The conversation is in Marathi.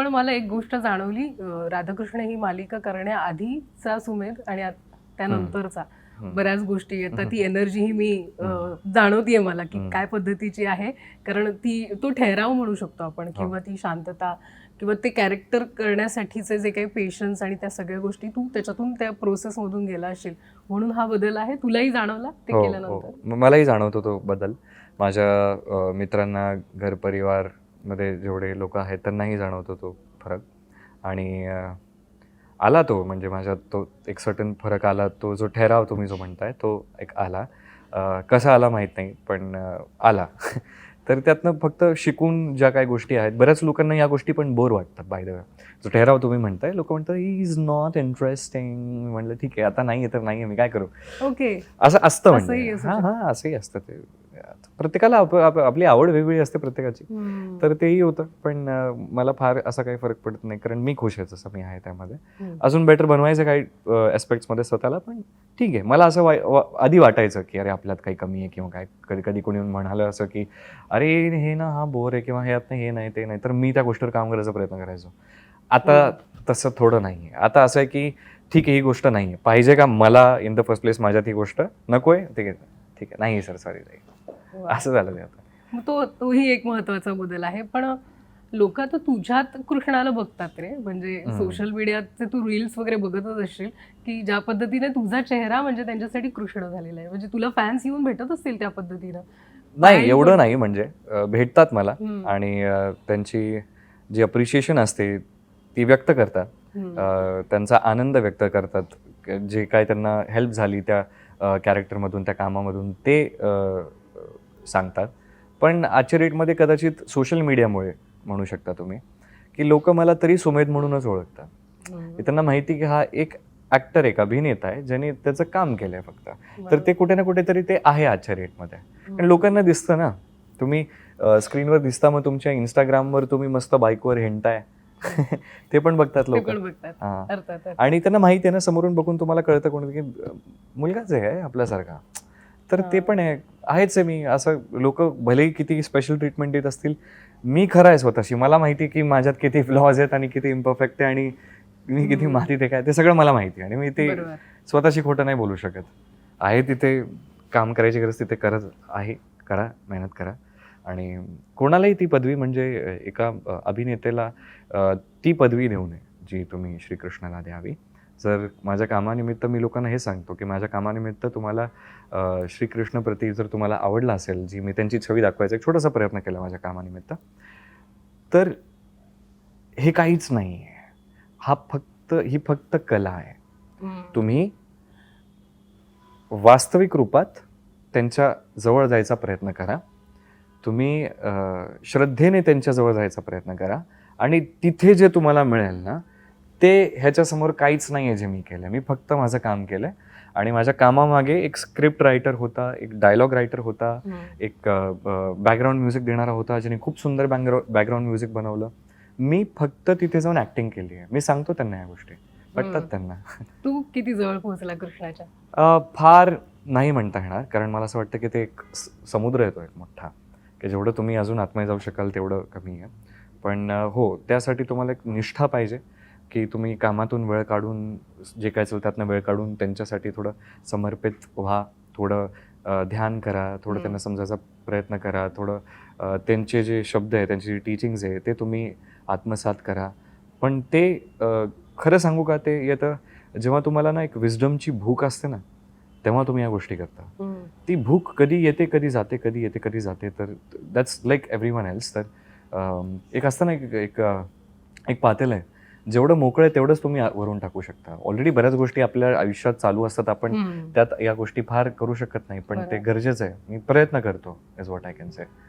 पण मला एक गोष्ट जाणवली राधाकृष्ण ही मालिका करण्याआधीचा सुमेध आणि त्यानंतरचा. बऱ्याच गोष्टी येतात. ती एनर्जी ही मी जाणवतीये मला की. काय पद्धतीची आहे कारण ती तो ठहराव म्हणू शकतो आपण हो. किंवा ती शांतता किंवा ते कॅरेक्टर करण्यासाठीचे जे काही पेशन्स आणि त्या सगळ्या गोष्टी तू त्याच्यातून त्या प्रोसेस मधून गेला असशील म्हणून हा बदल आहे तुलाही जाणवला ते हो हो केल्यानंतर मलाही जाणवतो तो बदल माझ्या मित्रांना घर परिवार मध्ये जेवढे लोक आहेत त्यांनाही जाणवतो तो फरक. आणि आला तो म्हणजे माझ्यात तो एक सर्टन फरक आला तो जो ठहराव तुम्ही जो म्हणताय तो एक आला. कसा आला माहीत नाही पण आला. तर त्यातनं फक्त शिकून ज्या काही गोष्टी आहेत बऱ्याच लोकांना या गोष्टी पण बोर वाटतात बाय द वे जो ठहराव तुम्ही म्हणताय लोक म्हणतात इज नॉट इंटरेस्टिंग म्हणलं ठीक आहे आता नाही आहे तर नाही आहे मी काय करू? ओके असं असतं म्हणजे. हा. हा असंही असतं ते. प्रत्येकाला आप- आप- आपली आवड वेगवेगळी असते प्रत्येकाची. तर तेही होतं. पण मला फार असा काही फरक पडत नाही. कारण मी खुश आहे जसं मी आहे त्यामध्ये. अजून बेटर बनवायचं काही मध्ये स्वतःला पण ठीक आहे. मला असं वा- आधी वाटायचं की अरे आपल्यात काही कमी आहे किंवा काय. कधी कधी कोणी म्हणालं असं की अरे हे ना हा बोर आहे किंवा हे यात हे नाही ते नाही. तर मी त्या गोष्टीवर काम करायचा प्रयत्न करायचो. आता तसं थोडं नाही आहे आता असं आहे की ठीक आहे ही गोष्ट नाही आहे पाहिजे का मला इन द फर्स्ट प्लेस माझ्यात ही गोष्ट? नकोय ठीक आहे. ठीक आहे. नाही सर सॉरी. असं झालं ते आता. मग तो तोही एक महत्त्वाचा बदल आहे. पण लोक आता तुझ्यात कृष्णाला बघतात रे. म्हणजे. सोशल मीडियाचे तू रील्स वगैरे बघतच असशील की ज्या पद्धतीने तुझा चेहरा म्हणजे त्यांच्यासाठी कृष्ण झालेला आहे. म्हणजे तुला फॅन्स येऊन भेटत असतील त्या पद्धतीनं. नाही एवढं नाही म्हणजे. भेटतात मला. आणि त्यांची जी अप्रिशिएशन असते ती व्यक्त करतात. त्यांचा आनंद व्यक्त करतात. जे काय त्यांना हेल्प झाली त्या कॅरेक्टरमधून त्या कामामधून ते सांगतात. पण आजच्या रेटमध्ये कदाचित सोशल मीडियामुळे म्हणू शकता तुम्ही की लोक मला तरी सुमेध म्हणूनच ओळखतात. त्यांना माहिती की हा एक ऍक्टर एक अभिनेता आहे ज्याने त्याचं काम केलंय फक्त. तर. ते कुठे ना कुठेतरी ते आहे आजच्या रेटमध्ये. आणि लोकांना दिसतं ना तुम्ही स्क्रीनवर दिसता मग तुमच्या इंस्टाग्रामवर तुम्ही मस्त बाईकवर हिंडताय ते पण बघतात लोक. आणि त्यांना माहिती आहे ना समोरून बघून तुम्हाला कळतं कोण की मुलगाच आहे आपल्यासारखा? तर ते. पण आहे. आहेच आहे मी. असं लोक भलेही किती स्पेशल ट्रीटमेंट देत असतील मी खरं आहे स्वतःशी. मला माहिती आहे की माझ्यात किती फ्लॉज आहेत आणि किती इम्परफेक्ट आहे आणि मी किती. मातीत आहे काय. ते सगळं मला माहिती आहे आणि मी ते स्वतःशी खोटं नाही बोलू शकत. आहे तिथे काम करायची गरज तिथे करत आहे. करा मेहनत करा. आणि कोणालाही ती पदवी म्हणजे एका अ, अभिनेत्याला अ, ती पदवी देऊ नये जी तुम्ही श्रीकृष्णाला द्यावी. जर माझ्या कामानिमित्त मी लोकांना हे सांगतो की माझ्या कामानिमित्त तुम्हाला श्रीकृष्णप्रती जर तुम्हाला आवडला असेल जी मी त्यांची छवी दाखवायचा एक छोटासा प्रयत्न केला माझ्या कामानिमित्त तर हे काहीच नाही आहे. हा फक्त ही फक्त कला आहे. तुम्ही वास्तविक रूपात त्यांच्या जवळ जायचा प्रयत्न करा. तुम्ही श्रद्धेने त्यांच्या जवळ जायचा प्रयत्न करा. आणि तिथे जे तुम्हाला मिळेल ना ते ह्याच्यासमोर काहीच नाही आहे जे मी केलं मी फक्त माझं काम केलं आणि माझ्या कामामागे एक स्क्रिप्ट रायटर होता एक डायलॉग रायटर होता. एक बॅकग्राऊंड म्युझिक देणारा होता ज्याने खूप सुंदर बॅकग्राऊंड म्युझिक बनवलं. मी फक्त तिथे जाऊन ऍक्टिंग केली आहे. मी सांगतो त्यांना या गोष्टी. पटतात. त्यांना. तू किती जवळ पोहोचला कृष्णाच्या? फार नाही म्हणता येणार. कारण मला असं वाटतं की ते एक समुद्र येतो एक मोठा. की जेवढं तुम्ही अजून आतमध्ये जाऊ शकाल तेवढं कमी आहे. पण हो त्यासाठी तुम्हाला एक निष्ठा पाहिजे. की तुम्ही कामातून वेळ काढून जे काय असेल त्यातनं वेळ काढून त्यांच्यासाठी थोडं समर्पित व्हा थोडं ध्यान करा थोडं. त्यांना समजायचा प्रयत्न करा थोडं त्यांचे जे शब्द आहे त्यांची जी टीचिंग्स आहे ते तुम्ही आत्मसात करा पण ते खरं सांगू का ते येतं जेव्हा तुम्हाला ना एक विजडमची भूक असते ना तेव्हा तुम्ही या गोष्टी करता. ती भूक कधी येते कधी जाते कधी येते कधी जाते तर that's like everyone else तर एक असतं ना एक एक पातेलं आहे जेवढं मोकळं आहे तेवढंच तुम्ही वरून टाकू शकता ऑलरेडी बऱ्याच गोष्टी आपल्या आयुष्यात चालू असतात आपण. त्यात या गोष्टी फार करू शकत नाही पण ते. गरजेचं आहे मी प्रयत्न करतो is what I can say